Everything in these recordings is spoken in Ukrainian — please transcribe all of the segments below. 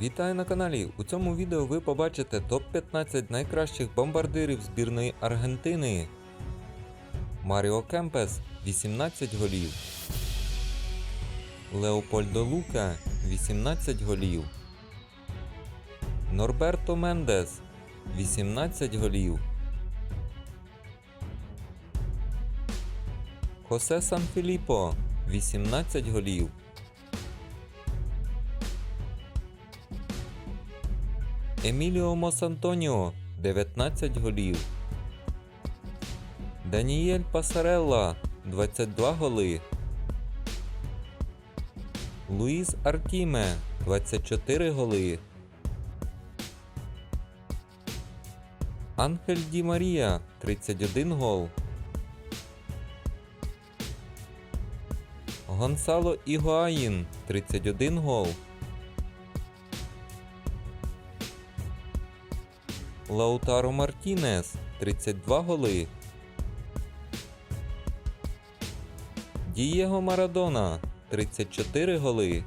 Вітаю на каналі! У цьому відео ви побачите топ-15 найкращих бомбардирів збірної Аргентини. Маріо Кемпес 18 голів. Леопольдо Лука 18 голів. Норберто Мендес 18 голів. Хосе Санфіліппо 18 голів. Еміліо Мосантоніо 19 голів. Даніель Пасарелла 22 голи. Луїс Артіме 24 голи. Анхель Ді Марія 31 гол. Гонсало Ігуаїн 31 гол. Лаутаро Мартінес 32 голи. Дієго Марадона 34 голи.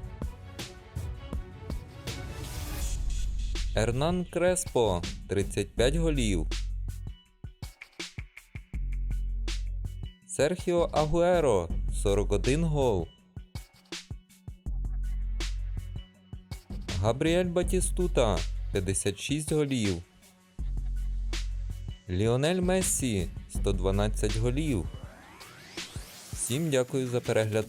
Ернан Креспо 35 голів. Серхіо Агуеро 41 гол. Габріель Батістута 56 голів. Ліонель Мессі 112 голів. Всім дякую за перегляд.